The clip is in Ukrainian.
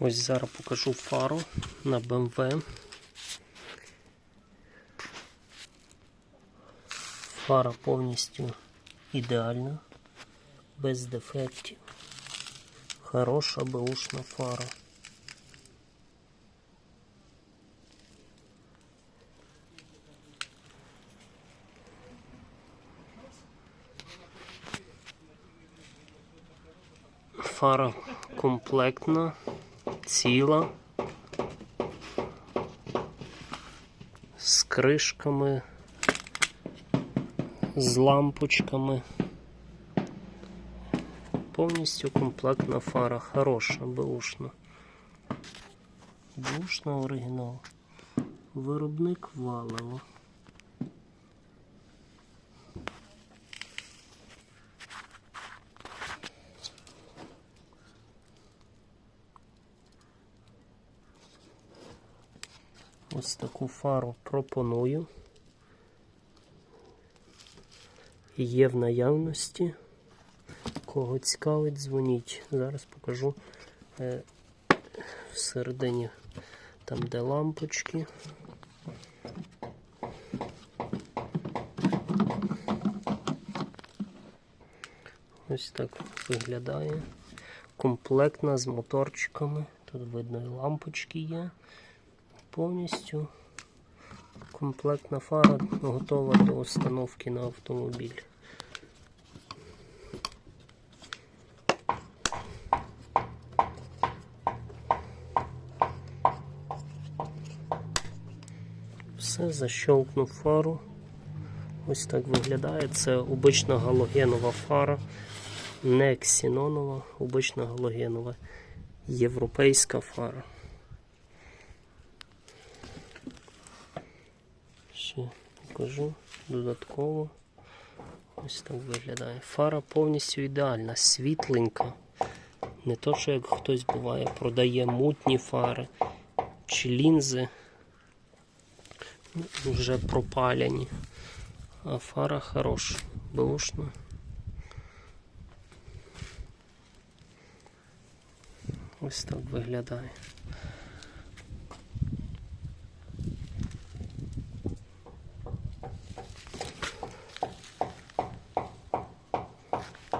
Ось зараз покажу фару на BMW. Фара повністю ідеальна, без дефектів. Хороша беушна фара. Фара комплектна, ціла, з кришками, з лампочками. Повністю комплектна фара, хороша, беушна. Беушна оригінал. Виробник валево. Ось таку фару пропоную. Є в наявності. Кого цікавить, дзвоніть. Зараз покажу е, всередині, там де лампочки. Ось так виглядає. Комплектна з моторчиками. Тут видно і лампочки є. Повністю комплектна фара готова до установки на автомобіль. Все, защелкнув фару. Ось так виглядає. Це обична галогенова фара, не ксенонова, обична галогенова європейська фара. Ще покажу додатково. Ось так виглядає. Фара повністю ідеальна, світленька. Не то, що як хтось буває, продає мутні фари чи лінзи вже пропаляні. А фара хороша, бушна. Ось так виглядає.